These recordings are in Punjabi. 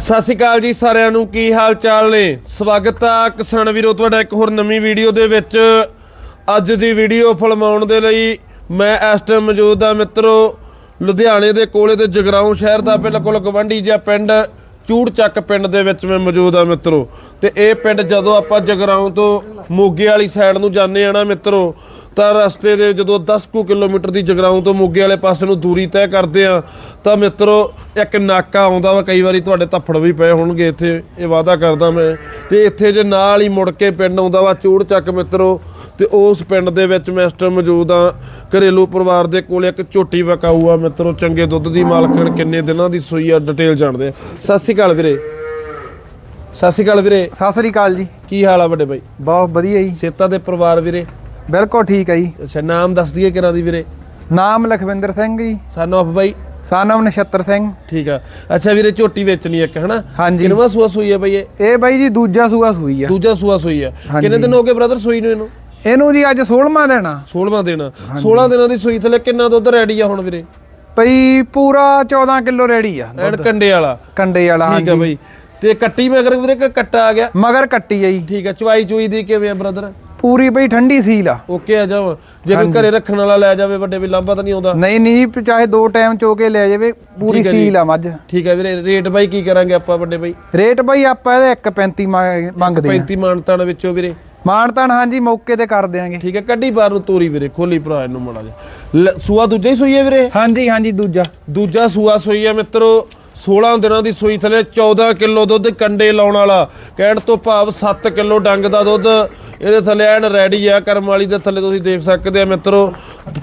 ਸਤਿ ਸ਼੍ਰੀ ਅਕਾਲ ਜੀ ਸਾਰਿਆਂ ਨੂੰ, ਕੀ ਹਾਲ ਚਾਲ ਨੇ? ਸਵਾਗਤ ਆ ਕਿਸਾਨ ਵੀਰੋ, ਤੁਹਾਡਾ ਇੱਕ ਹੋਰ ਨਵੀਂ ਵੀਡੀਓ ਦੇ ਵਿੱਚ। ਅੱਜ ਦੀ ਵੀਡੀਓ ਫਿਲਮਾਉਣ ਦੇ ਲਈ ਮੈਂ ਇਸ ਟਾਈਮ ਮੌਜੂਦ ਆ ਮਿੱਤਰੋ, ਲੁਧਿਆਣੇ ਦੇ ਕੋਲੇ ਤੇ ਜਗਰਾਉਂ ਸ਼ਹਿਰ ਦਾ ਬਿਲਕੁਲ ਗਵੰਡੀ ਜਿਹਾ ਪਿੰਡ ਚੂੜ ਚੱਕ ਪਿੰਡ ਦੇ ਵਿੱਚ ਮੈਂ ਮੌਜੂਦ ਆ ਮਿੱਤਰੋ। ਤੇ ਇਹ ਪਿੰਡ ਜਦੋਂ ਆਪਾਂ ਜਗਰਾਉਂ ਤੋਂ ਮੋਗੇ ਵਾਲੀ ਸਾਈਡ ਨੂੰ ਜਾਂਦੇ ਆ ਨਾ ਮਿੱਤਰੋ ਤਾਂ ਰਸਤੇ ਦੇ ਜਦੋਂ 10 ਕੁ ਕਿਲੋਮੀਟਰ ਦੀ ਜਗਰਾਉਂ ਤੋਂ ਮੋਗੇ ਵਾਲੇ ਪਾਸੇ ਨੂੰ ਦੂਰੀ ਤੈਅ ਕਰਦੇ ਆ ਤਾਂ ਮਿੱਤਰੋ ਇੱਕ ਨਾਕਾ ਆਉਂਦਾ ਵਾ ਕਈ ਵਾਰੀ ਤੁਹਾਡੇ ਧੱਫੜ ਵੀ ਪਏ ਹੋਣਗੇ ਇੱਥੇ ਇਹ ਵਾਅਦਾ ਕਰਦਾ ਮੈਂ। ਤੇ ਇੱਥੇ ਜੇ ਨਾਲ ਹੀ ਮੁੜ ਕੇ ਪਿੰਡ ਆਉਂਦਾ ਵਾ ਚੂੜ ਚੱਕ ਮਿੱਤਰੋ ਤੇ ਉਸ ਪਿੰਡ ਦੇ ਵਿੱਚ ਮੈਂ ਇਸ ਟਾਈਮ ਮੌਜੂਦ ਆ ਘਰੇਲੂ ਪਰਿਵਾਰ ਦੇ ਕੋਲ ਇੱਕ ਝੋਟੀ ਵਕਾਊ ਆ ਮਿੱਤਰੋ ਚੰਗੇ ਦੁੱਧ ਦੀ ਮਾਲਕਣ ਕਿੰਨੇ ਦਿਨਾਂ ਦੀ ਸੂਈ ਆ ਡਿਟੇਲ ਜਾਣਦੇ ਆ। ਸਤਿ ਸ਼੍ਰੀ ਅਕਾਲ ਵੀਰੇ। ਸਤਿ ਸ਼੍ਰੀ ਅਕਾਲ ਵੀਰੇ। ਸਤਿ ਸ੍ਰੀ ਅਕਾਲ ਜੀ। ਕੀ ਹਾਲ ਆ ਵੱਡੇ ਬਾਈ? ਬਹੁਤ ਵਧੀਆ ਜੀ। ਸੇਤਾ ਦੇ ਪਰਿਵਾਰ ਵੀਰੇ? ਬਿਲਕੁਲ ਠੀਕ ਹੈ ਜੀ। ਅੱਛਾ ਨਾਮ ਦੱਸ ਦਈਏ ਕਿਰਾਂ ਦੀ ਵੀਰੇ? ਨਾਮ ਲਖਵਿੰਦਰ ਸਿੰਘ ਜੀ। ਸਨ ਆਫ ਬਾਈ? ਸਾਨਮ ਨਛੱਤਰ ਸਿੰਘ। ਠੀਕ ਆ। ਅੱਛਾ ਵੀਰੇ ਝੋਟੀ ਵੇਚਣੀ ਇੱਕ ਹਨਾ? ਹਾਂਜੀ। ਕਿੰਨਵਾ ਸੂਆ ਸੂਈ ਹੈ ਬਈ ਇਹ? ਇਹ ਬਾਈ ਜੀ ਦੂਜਾ ਸੂਆ ਸੂਈ ਆ। ਦੂਜਾ ਸੂਆ ਸੂਈ ਹਾਂਜੀ। ਕਿੰਨੇ ਦਿਨ ਹੋ ਗਏ ਬ੍ਰਦਰ ਸੂਈ ਨੂੰ ਇਹਨੂੰ? ਇਹਨੂੰ ਜੀ ਅੱਜ 16ਵਾਂ ਦੇਣਾ 16ਵਾਂ ਦਿਨ 16 ਦਿਨਾਂ ਦੀ ਸੂਈ ਥਲੇ ਕਿੰਨਾ ਦੁੱਧ ਰੈਡੀ ਆ ਹੁਣ ਵੀਰੇ? ਪਈ ਪੂਰਾ 14 ਕਿਲੋ ਰੈਡੀ ਆ ਐਨ ਕੰਡੇ ਵਾਲਾ। ਕੰਡੇ ਵਾਲਾ ਠੀਕ ਆ ਬਈ। ਤੇ ਕੱਟੀ ਮਗਰ ਵੀਰੇ ਕਿ ਕੱਟਾ ਆ ਗਿਆ? ਮਗਰ ਕੱਟੀ ਆ ਜੀ। ਠੀਕ ਆ ਚਵਾਈ ਚੂਈ ਦੀ ਕਿਵੇਂ ਆ ਬ੍ਰਦਰ ਪੂਰੀ ਬਈ ਠੰਡੀ ਸੀਲ ਆ। ਓਕੇ ਆ ਜਾਓ। ਜੇ ਕੋਈ ਘਰੇ ਰੱਖਣ ਵਾਲਾ ਲੈ ਜਾਵੇ ਵੱਡੇ ਵੀ ਲਾਂਭਾ ਤਾਂ ਨਹੀਂ ਆਉਂਦਾ। ਨਹੀਂ ਨਹੀਂ ਜੀ, ਚਾਹੇ ਦੋ ਟਾਈਮ ਚੋ ਕੇ ਲੈ ਜਾਵੇ ਪੂਰੀ ਜੀ। ਸੀਲ ਆ ਮੱਝ। ਠੀਕ ਆ ਵੀਰੇ ਰੇਟ ਬਾਈ ਕੀ ਕਰਾਂਗੇ ਆਪਾਂ ਵੱਡੇ ਬਾਈ? ਰੇਟ ਬਾਈ ਆਪਾਂ ਇਹਦਾ 1.35 ਮੰਗ- ਮੰਗਦੇ ਆ। 35 ਮਾਨਤਾਂ ਵਿੱਚੋਂ ਵੀਰੇ। ਮਾਨਤਾਨ ਹਾਂਜੀ ਮੌਕੇ ਤੇ ਕਰ ਦਿਆਂਗੇ। ਠੀਕ ਹੈ ਕੱਢੀ ਬਾਹਰ ਨੂੰ ਤੋਰੀ ਵੀਰੇ ਖੋਲੀ ਭਰਾ ਇਹਨੂੰ ਮੜਾ ਜਾ ਸੂਆ ਦੂਜਾ ਹੀ ਸੂਈ ਹੈ ਵੀਰੇ? ਹਾਂਜੀ ਹਾਂਜੀ ਦੂਜਾ। ਦੂਜਾ ਸੂਆ ਸੂਈ ਹੈ ਮਿੱਤਰੋ 16 ਦਿਨਾਂ ਦੀ ਸੂਈ ਥਲੇ 14 ਕਿਲੋ ਦੁੱਧ ਕੰਡੇ ਲਾਉਣ ਵਾਲਾ। ਕਹਿਣ ਤੋਂ ਭਾਵ 7 ਕਿਲੋ ਡੰਗ ਦਾ ਦੁੱਧ। ਇਹਦੇ ਥੱਲੇ ਐਨ ਰੈਡੀ ਆ, ਕਰਮ ਵਾਲੀ ਦੇ ਥੱਲੇ ਤੁਸੀਂ ਦੇਖ ਸਕਦੇ ਆ ਮਿੱਤਰੋ,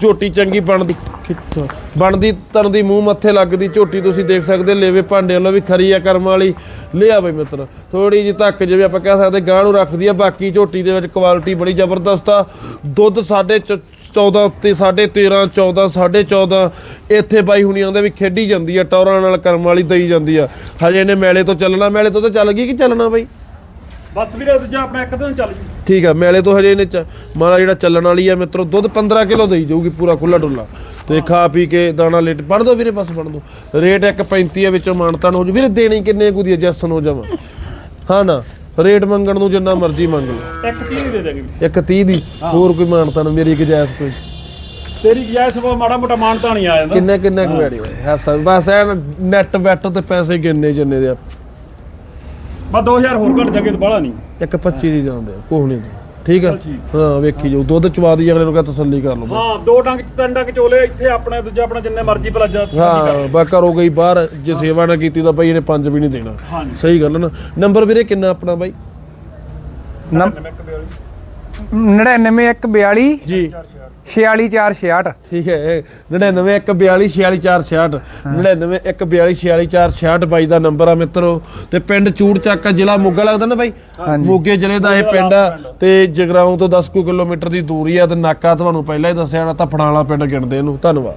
ਝੋਟੀ ਚੰਗੀ ਬਣਦੀ ਖਿੱਚ- ਬਣਦੀ, ਤਨ ਦੀ ਮੂੰਹ ਮੱਥੇ ਲੱਗਦੀ, ਝੋਟੀ ਤੁਸੀਂ ਦੇਖ ਸਕਦੇ ਲੇਵੇ ਭਾਂਡੇ ਵੱਲੋਂ ਵੀ ਖਰੀ ਆ ਕਰਮ ਵਾਲੀ। ਲਿਆ ਬਈ ਮਿੱਤਰ ਥੋੜੀ ਜਿਹੀ ਧੱਕ ਜਿਵੇਂ ਆਪਾਂ ਕਹਿ ਸਕਦੇ ਗਾਂ ਨੂੰ ਰੱਖਦੀ ਆ, ਬਾਕੀ ਝੋਟੀ ਦੇ ਵਿੱਚ ਕੁਆਲਿਟੀ ਬੜੀ ਜ਼ਬਰਦਸਤ ਆ। ਦੁੱਧ ਸਾਡੇ 14 ਉੱਤੇ 13.5 14 14.5 ਇੱਥੇ ਬਾਈ ਹੁਣੀ ਆਉਂਦੇ ਵੀ ਖੇਡੀ ਜਾਂਦੀ ਆ, ਟੌਰਾਂ ਨਾਲ ਕਰਮ ਵਾਲੀ ਦਈ ਜਾਂਦੀ ਆ। ਹਜੇ ਇਹਨੇ ਮੇਲੇ ਤੋਂ ਚੱਲਣਾ, ਮੇਲੇ ਤੋਂ ਤਾਂ ਚੱਲ ਗਈ ਕਿ ਚੱਲਣਾ ਬਾਈ? ਬਸ ਵੀਰੇ ਦੂਜਾ ਆਪਣਾ ਇੱਕ ਦਿਨ ਚੱਲ ਜੀ। ਠੀਕ ਆ ਮੇਲੇ ਤੋਂ ਹਜੇ ਇਹਨੇ ਚ- ਮਾਲਾ ਜਿਹੜਾ ਚੱਲਣ ਵਾਲੀ ਆ ਮਿੱਤਰੋ ਦੁੱਧ 15 ਕਿਲੋ ਦੇਈ ਜਾਊਗੀ ਪੂਰਾ ਖੁੱਲਾ ਡੁੱਲਾ। ਤੇ ਖਾ ਪੀ ਕੇ ਦਾਣਾ ਲੇਟ ਪੜ ਦੋ ਵੀਰੇ ਬਸ ਪੜ ਦੋ। ਰੇਟ 1.35 ਆ ਵਿੱਚੋਂ ਮਾਨਤਾਨ ਹੋ ਜੂ। ਵੀਰੇ ਦੇਣੀ ਕਿੰਨੇ ਕੁ ਦੀ ਜੈਸਨ ਹੋ ਜਾਵਾਂ। ਹਾਂ ਨਾ ਰੇਟ ਮੰਗਣ ਨੂੰ ਜਿੰਨਾ ਮਰਜ਼ੀ ਮੰਗ ਲਓ। ਇੱਕ ਤੀਹ ਦੇ ਦੇਗੇ ਇੱਕ 30 ਦੀ? ਹੋਰ ਕੋਈ ਮਾਨਤਾਨ ਮੇਰੀ ਗੁਜਾਇਸ਼ ਕੋਈ? ਤੇਰੀ ਗੈਸ ਉਹ ਮਾੜਾ ਮੋਟਾ ਮਾਨਤਾ ਨਹੀਂ ਆ ਜਾਂਦਾ। ਕਿੰਨੇ ਕਿੰਨੇ ਕੁ ਵੈੜੀ ਹੋਏ? ਹੱਸ ਬਸ ਐ ਨੈਟ ਬੈਟ ਤੇ ਪੈਸੇ ਗਿਣਨੇ ਜਿੰਨੇ ਦੇ ਆ। ਬਸ 2000 ਹੋਰ ਘੱਟ ਜਾਗੇ ਤਾਂ ਬਾਹਲਾ ਨਹੀਂ। ਇੱਕ 25 ਦੀ ਜਾਂਦੇ ਕੋਹ ਨਹੀਂ। ਠੀਕ ਆ? ਹਾਂ ਵੇਖੀ ਜਾਓ। ਦੁੱਧ ਚਵਾ ਦੀ ਅਗਲੇ ਨੂੰ ਕਹ ਤਸੱਲੀ ਕਰ ਲਓ। ਹਾਂ ਦੋ ਡੰਗ ਤਿੰਨ ਡੰਗ ਚੋਲੇ ਇੱਥੇ ਆਪਣੇ ਦੂਜਾ ਆਪਣਾ ਜਿੰਨੇ ਮਰਜ਼ੀ ਭਲਾ ਜਾ ਹਾਂ ਬਾ ਘਰੋਂ ਗਈ ਬਾਹਰ ਜੇ ਸੇਵਾ ਨਾ ਕੀਤੀ ਤਾਂ ਬਾਈ ਇਹਨੇ ਪੰਜ ਵੀ ਨਹੀਂ ਦੇਣਾ। ਸਹੀ ਗੱਲ ਨਾ। ਨੰਬਰ ਵੀਰੇ ਕਿੰਨਾ ਆਪਣਾ ਬਾਈ? 99142 ਜੀ। 46466 ਠੀਕ ਹੈ 9914246466 9914246466 ਬਾਈ ਦਾ ਨੰਬਰ ਆ ਮਿੱਤਰੋ। ਤੇ ਪਿੰਡ ਚੂੜ ਚੱਕ ਜ਼ਿਲ੍ਹਾ ਮੋਗਾ ਲੱਗਦਾ ਨਾ ਬਾਈ? ਮੋਗੇ ਜ਼ਿਲ੍ਹੇ ਦਾ ਇਹ ਪਿੰਡ ਆ। ਤੇ ਜਗਰਾਉਂ ਤੋਂ 10 ਕੁ ਕਿਲੋਮੀਟਰ ਦੀ ਦੂਰੀ ਆ ਤੇ ਨਾਕਾ ਤੁਹਾਨੂੰ ਪਹਿਲਾਂ ਹੀ ਦੱਸਿਆ ਨਾ ਧੱਫੜਾਂ ਵਾਲਾ ਪਿੰਡ ਗਿਣਦੇ ਇਹਨੂੰ। ਧੰਨਵਾਦ।